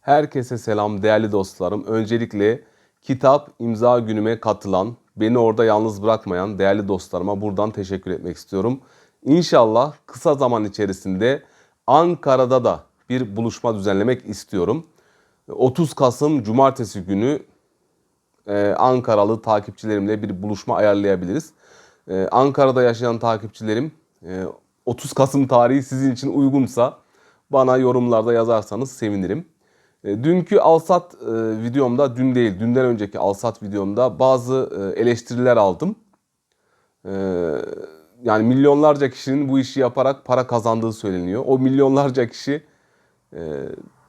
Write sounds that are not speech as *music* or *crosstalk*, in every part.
Herkese selam değerli dostlarım. Öncelikle kitap imza günüme katılan, beni orada yalnız bırakmayan değerli dostlarıma buradan teşekkür etmek istiyorum. İnşallah kısa zaman içerisinde Ankara'da da bir buluşma düzenlemek istiyorum. 30 Kasım Cumartesi günü e, Ankaralı takipçilerimle bir buluşma ayarlayabiliriz. E, Ankara'da yaşayan takipçilerim e, 30 Kasım tarihi sizin için uygunsa bana yorumlarda yazarsanız sevinirim. E, dünkü Alsat e, videomda, dün değil, dünden önceki Alsat videomda bazı e, eleştiriler aldım. Yani milyonlarca kişinin bu işi yaparak para kazandığı söyleniyor. O milyonlarca kişi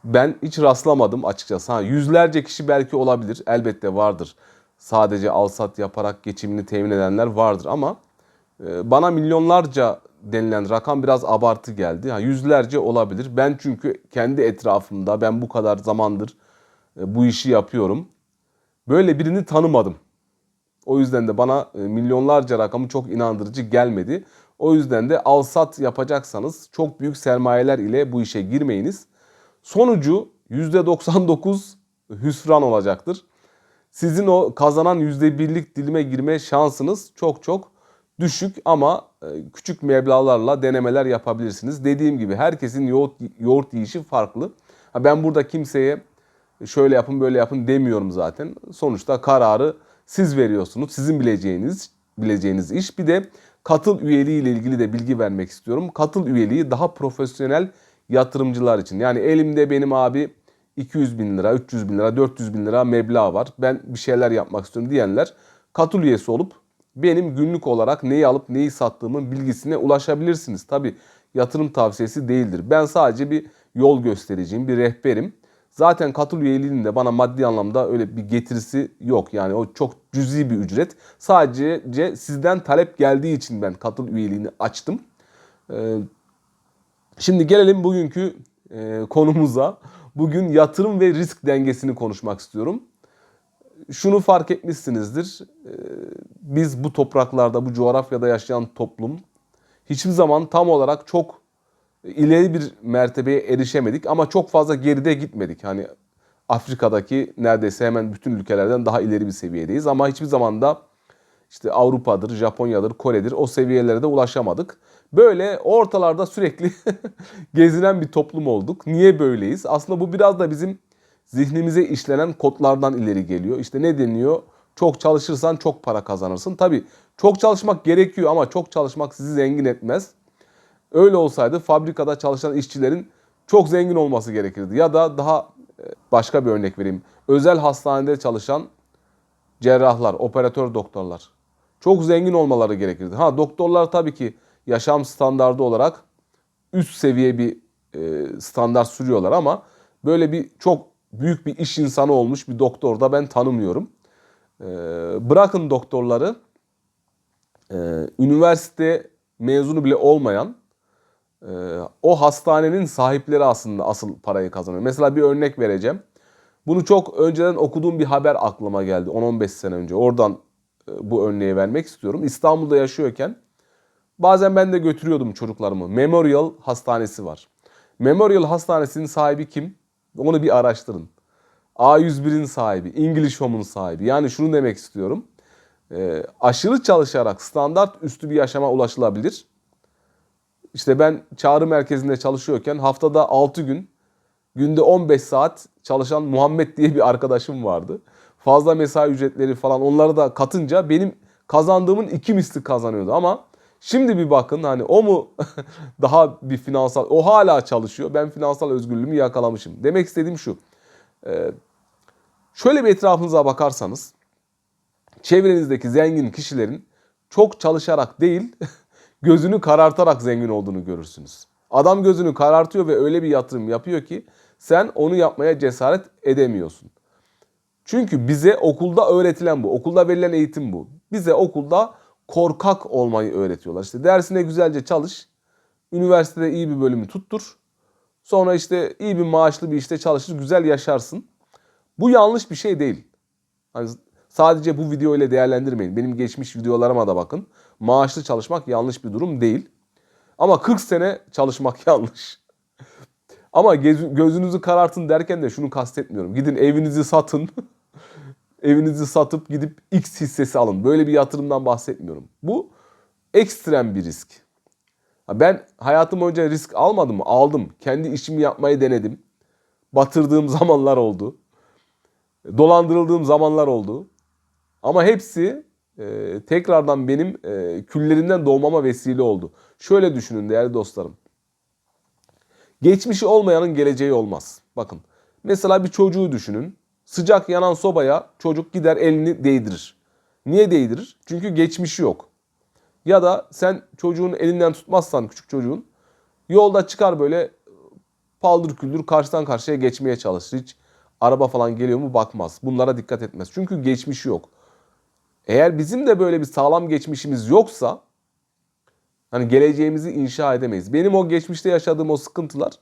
ben hiç rastlamadım açıkçası. Ha, yüzlerce kişi belki olabilir. Elbette vardır. Sadece alsat yaparak geçimini temin edenler vardır ama bana milyonlarca denilen rakam biraz abartı geldi. Ha, yüzlerce olabilir. Ben çünkü kendi etrafımda ben bu kadar zamandır e, bu işi yapıyorum. Böyle birini tanımadım. O yüzden de bana e, milyonlarca rakamı çok inandırıcı gelmedi. O yüzden de alsat yapacaksanız çok büyük sermayeler ile bu işe girmeyiniz. Sonucu %99 hüsran olacaktır. Sizin o kazanan %1'lik dilime girme şansınız çok çok düşük ama e, küçük meblağlarla denemeler yapabilirsiniz. Dediğim gibi herkesin yoğurt, yoğurt yiyişi farklı. Ben burada kimseye şöyle yapın böyle yapın demiyorum zaten. Sonuçta kararı siz veriyorsunuz. Sizin bileceğiniz bileceğiniz iş. Bir de katıl üyeliği ile ilgili de bilgi vermek istiyorum. Katıl üyeliği daha profesyonel yatırımcılar için. Yani elimde benim abi 200 bin lira, 300 bin lira, 400 bin lira meblağ var. Ben bir şeyler yapmak istiyorum diyenler katıl üyesi olup benim günlük olarak neyi alıp neyi sattığımın bilgisine ulaşabilirsiniz. Tabi yatırım tavsiyesi değildir. Ben sadece bir yol göstericiyim, bir rehberim. Zaten katıl üyeliğinin bana maddi anlamda öyle bir getirisi yok. Yani o çok cüzi bir ücret. Sadece sizden talep geldiği için ben katıl üyeliğini açtım. Ee, Şimdi gelelim bugünkü e, konumuza. Bugün yatırım ve risk dengesini konuşmak istiyorum. Şunu fark etmişsinizdir. e, biz bu topraklarda, bu coğrafyada yaşayan toplum hiçbir zaman tam olarak çok ileri bir mertebeye erişemedik ama çok fazla geride gitmedik. Hani Afrika'daki neredeyse hemen bütün ülkelerden daha ileri bir seviyedeyiz ama hiçbir zaman da işte Avrupa'dır, Japonya'dır, Kore'dir o seviyelere de ulaşamadık. Böyle ortalarda sürekli *laughs* gezinen bir toplum olduk. Niye böyleyiz? Aslında bu biraz da bizim zihnimize işlenen kodlardan ileri geliyor. İşte ne deniyor? Çok çalışırsan çok para kazanırsın. Tabii çok çalışmak gerekiyor ama çok çalışmak sizi zengin etmez. Öyle olsaydı fabrikada çalışan işçilerin çok zengin olması gerekirdi. Ya da daha e, başka bir örnek vereyim. Özel hastanede çalışan cerrahlar, operatör doktorlar. Çok zengin olmaları gerekirdi. Ha doktorlar tabii ki yaşam standardı olarak üst seviye bir e, standart sürüyorlar ama böyle bir çok büyük bir iş insanı olmuş bir doktor da ben tanımıyorum. E, bırakın doktorları e, üniversite mezunu bile olmayan e, o hastanenin sahipleri aslında asıl parayı kazanıyor. Mesela bir örnek vereceğim. Bunu çok önceden okuduğum bir haber aklıma geldi 10-15 sene önce. Oradan e, bu örneği vermek istiyorum. İstanbul'da yaşıyorken bazen ben de götürüyordum çocuklarımı. Memorial Hastanesi var. Memorial Hastanesi'nin sahibi kim? Onu bir araştırın. A101'in sahibi, English Home'un sahibi. Yani şunu demek istiyorum. E, aşırı çalışarak standart üstü bir yaşama ulaşılabilir. İşte ben çağrı merkezinde çalışıyorken haftada 6 gün, günde 15 saat çalışan Muhammed diye bir arkadaşım vardı. Fazla mesai ücretleri falan onları da katınca benim kazandığımın iki misli kazanıyordu ama şimdi bir bakın hani o mu *laughs* daha bir finansal o hala çalışıyor. Ben finansal özgürlüğümü yakalamışım. Demek istediğim şu. e, Şöyle bir etrafınıza bakarsanız çevrenizdeki zengin kişilerin çok çalışarak değil *laughs* gözünü karartarak zengin olduğunu görürsünüz. Adam gözünü karartıyor ve öyle bir yatırım yapıyor ki sen onu yapmaya cesaret edemiyorsun. Çünkü bize okulda öğretilen bu. Okulda verilen eğitim bu. Bize okulda korkak olmayı öğretiyorlar. İşte dersine güzelce çalış. Üniversitede iyi bir bölümü tuttur. Sonra işte iyi bir maaşlı bir işte çalışır, güzel yaşarsın. Bu yanlış bir şey değil. Hani sadece bu video ile değerlendirmeyin. Benim geçmiş videolarıma da bakın. Maaşlı çalışmak yanlış bir durum değil. Ama 40 sene çalışmak *laughs* yanlış. Ama gözünüzü karartın derken de şunu kastetmiyorum. Gidin evinizi satın. *laughs* evinizi satıp gidip X hissesi alın. Böyle bir yatırımdan bahsetmiyorum. Bu ekstrem bir risk. Ben hayatım boyunca risk almadım mı? Aldım. Kendi işimi yapmayı denedim. Batırdığım *laughs* zamanlar oldu. Dolandırıldığım zamanlar oldu. Ama hepsi e, tekrardan benim e, küllerimden doğmama vesile oldu. Şöyle düşünün değerli dostlarım. Geçmişi olmayanın geleceği olmaz. Bakın mesela bir çocuğu düşünün. Sıcak yanan sobaya çocuk gider elini değdirir. Niye değdirir? Çünkü geçmişi yok. Ya da sen çocuğun elinden tutmazsan küçük çocuğun yolda çıkar böyle paldır küldür karşıdan karşıya geçmeye çalışır. Hiç araba falan geliyor mu bakmaz. Bunlara dikkat etmez. Çünkü geçmişi yok. Eğer bizim de böyle bir sağlam geçmişimiz yoksa hani geleceğimizi inşa edemeyiz. Benim o geçmişte yaşadığım o sıkıntılar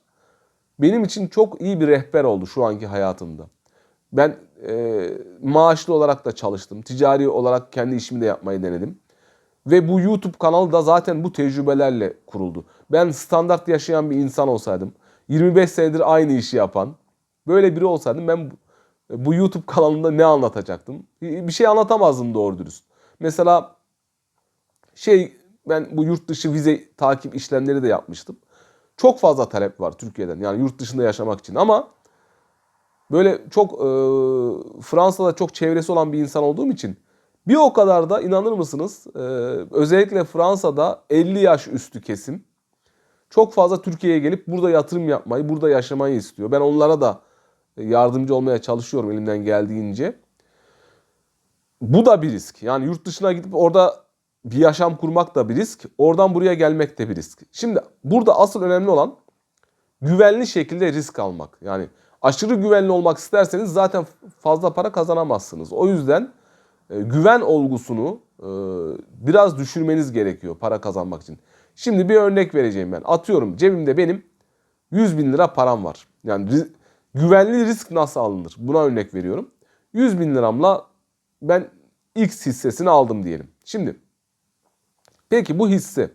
benim için çok iyi bir rehber oldu şu anki hayatımda. Ben e, maaşlı olarak da çalıştım. Ticari olarak kendi işimi de yapmayı denedim. Ve bu YouTube kanalı da zaten bu tecrübelerle kuruldu. Ben standart yaşayan bir insan olsaydım, 25 senedir aynı işi yapan, böyle biri olsaydım ben bu- YouTube kanalında ne anlatacaktım? Bir şey anlatamazdım doğru dürüst. Mesela şey ben bu yurt dışı vize takip işlemleri de yapmıştım. Çok fazla talep var Türkiye'den. Yani yurt dışında yaşamak için ama böyle çok e, Fransa'da çok çevresi olan bir insan olduğum için bir o kadar da inanır mısınız e, özellikle Fransa'da 50 yaş üstü kesim çok fazla Türkiye'ye gelip burada yatırım yapmayı, burada yaşamayı istiyor. Ben onlara da yardımcı olmaya çalışıyorum elimden geldiğince. Bu da bir risk. Yani yurt dışına gidip orada bir yaşam kurmak da bir risk. Oradan buraya gelmek de bir risk. Şimdi burada asıl önemli olan güvenli şekilde risk almak. Yani aşırı güvenli olmak isterseniz zaten fazla para kazanamazsınız. O yüzden e, güven olgusunu e, biraz düşürmeniz gerekiyor para kazanmak için. Şimdi bir örnek vereceğim ben. Atıyorum cebimde benim 100 bin lira param var. Yani ri- güvenli risk nasıl alınır? Buna örnek veriyorum. 100 bin liramla ben X hissesini aldım diyelim. Şimdi peki bu hisse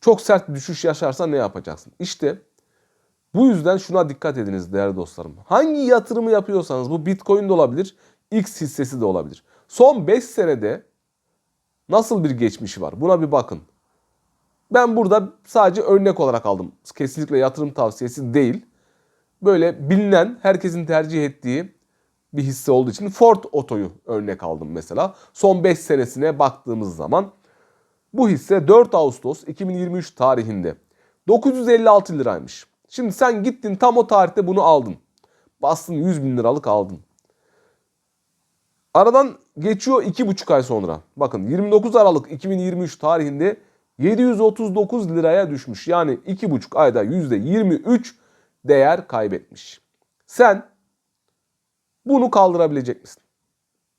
çok sert bir düşüş yaşarsa ne yapacaksın? İşte bu yüzden şuna dikkat ediniz değerli dostlarım. Hangi yatırımı yapıyorsanız bu Bitcoin de olabilir, X hissesi de olabilir. Son 5 senede nasıl bir geçmişi var? Buna bir bakın. Ben burada sadece örnek olarak aldım. Kesinlikle yatırım tavsiyesi değil. Böyle bilinen, herkesin tercih ettiği bir hisse olduğu için Ford Oto'yu örnek aldım mesela. Son 5 senesine baktığımız zaman bu hisse 4 Ağustos 2023 tarihinde 956 liraymış. Şimdi sen gittin tam o tarihte bunu aldın. Bastın 100 bin liralık aldın. Aradan geçiyor 2,5 ay sonra. Bakın 29 Aralık 2023 tarihinde 739 liraya düşmüş. Yani 2,5 ayda %23 değer kaybetmiş. Sen bunu kaldırabilecek misin?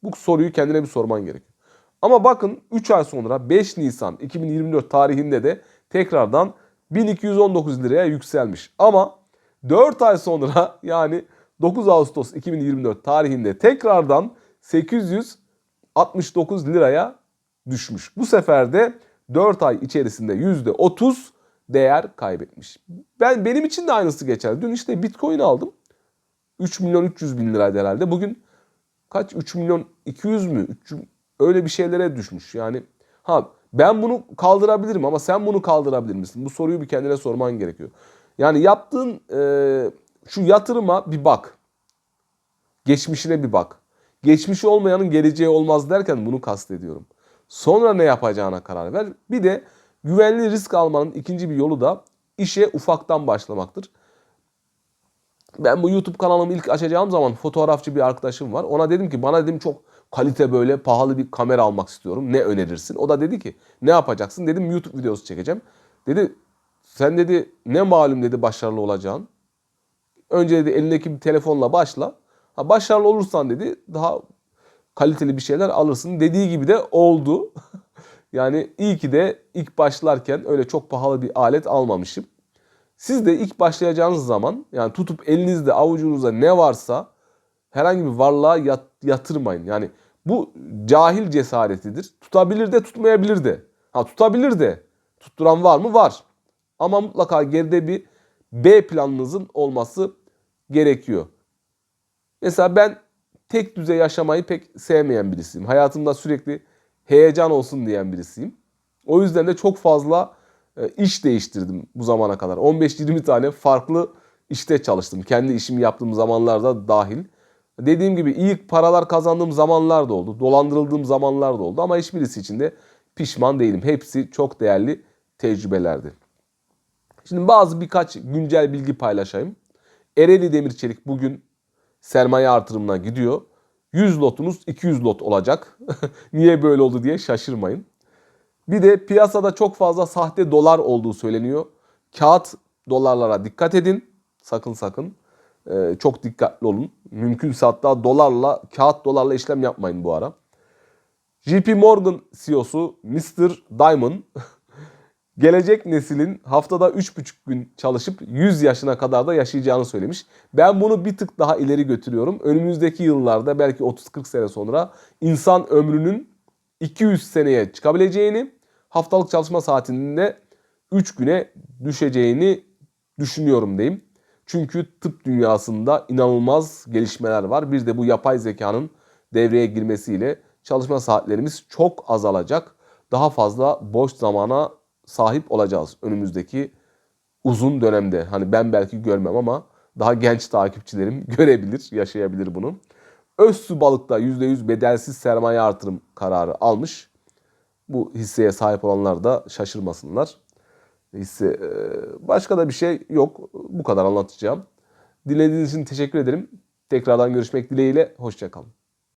Bu soruyu kendine bir sorman gerekiyor. Ama bakın 3 ay sonra 5 Nisan 2024 tarihinde de tekrardan 1219 liraya yükselmiş. Ama 4 ay sonra *laughs* yani 9 Ağustos 2024 tarihinde tekrardan 869 liraya düşmüş. Bu sefer de 4 ay içerisinde %30 değer kaybetmiş. Ben benim için de aynısı geçer. Dün işte Bitcoin aldım. 3 milyon 300 bin liraydı herhalde. Bugün kaç 3 milyon 200 mü 3 öyle bir şeylere düşmüş. Yani ha ben bunu kaldırabilirim ama sen bunu kaldırabilir misin? Bu soruyu bir kendine sorman gerekiyor. Yani yaptığın e, şu yatırıma bir bak. Geçmişine bir bak. Geçmişi olmayanın geleceği olmaz derken bunu kastediyorum. Sonra ne yapacağına karar ver. Bir de güvenli risk almanın ikinci bir yolu da işe ufaktan başlamaktır. Ben bu YouTube kanalımı ilk açacağım zaman fotoğrafçı bir arkadaşım var. Ona dedim ki bana dedim çok kalite böyle pahalı bir kamera almak istiyorum. Ne önerirsin? O da dedi ki ne yapacaksın? Dedim YouTube videosu çekeceğim. Dedi sen dedi ne malum dedi başarılı olacağın. Önce dedi elindeki bir telefonla başla. Ha, başarılı olursan dedi daha kaliteli bir şeyler alırsın. Dediği gibi de oldu. *laughs* yani iyi ki de ilk başlarken öyle çok pahalı bir alet almamışım. Siz de ilk başlayacağınız zaman yani tutup elinizde avucunuzda ne varsa herhangi bir varlığa yat- yatırmayın. Yani bu cahil cesaretidir. Tutabilir de tutmayabilir de. Ha tutabilir de. Tutturan var mı? Var. Ama mutlaka geride bir B planınızın olması gerekiyor. Mesela ben tek düze yaşamayı pek sevmeyen birisiyim. Hayatımda sürekli heyecan olsun diyen birisiyim. O yüzden de çok fazla e, iş değiştirdim bu zamana kadar. 15-20 tane farklı işte çalıştım. Kendi işimi yaptığım zamanlarda dahil. Dediğim gibi iyi paralar kazandığım zamanlar da oldu. Dolandırıldığım zamanlar da oldu ama hiçbirisi için de pişman değilim. Hepsi çok değerli tecrübelerdi. Şimdi bazı birkaç güncel bilgi paylaşayım. Ereğli Demir Çelik bugün sermaye artırımına gidiyor. 100 lotunuz 200 lot olacak. *laughs* Niye böyle oldu diye şaşırmayın. Bir de piyasada çok fazla sahte dolar olduğu söyleniyor. Kağıt dolarlara dikkat edin. Sakın sakın. Ee, çok dikkatli olun. Mümkünse hatta dolarla, kağıt dolarla işlem yapmayın bu ara. JP Morgan CEO'su Mr. Diamond *laughs* gelecek neslin haftada 3,5 gün çalışıp 100 yaşına kadar da yaşayacağını söylemiş. Ben bunu bir tık daha ileri götürüyorum. Önümüzdeki yıllarda belki 30-40 sene sonra insan ömrünün 200 seneye çıkabileceğini, haftalık çalışma saatinde 3 güne düşeceğini düşünüyorum diyeyim. Çünkü tıp dünyasında inanılmaz gelişmeler var. Bir de bu yapay zekanın devreye girmesiyle çalışma saatlerimiz çok azalacak. Daha fazla boş zamana sahip olacağız önümüzdeki uzun dönemde. Hani ben belki görmem ama daha genç takipçilerim *laughs* görebilir, yaşayabilir bunu. Özsu Balık'ta %100 bedelsiz sermaye artırım kararı almış. Bu hisseye sahip olanlar da şaşırmasınlar. Hisse e, başka da bir şey yok. Bu kadar anlatacağım. Dinlediğiniz için teşekkür ederim. Tekrardan görüşmek dileğiyle. Hoşçakalın.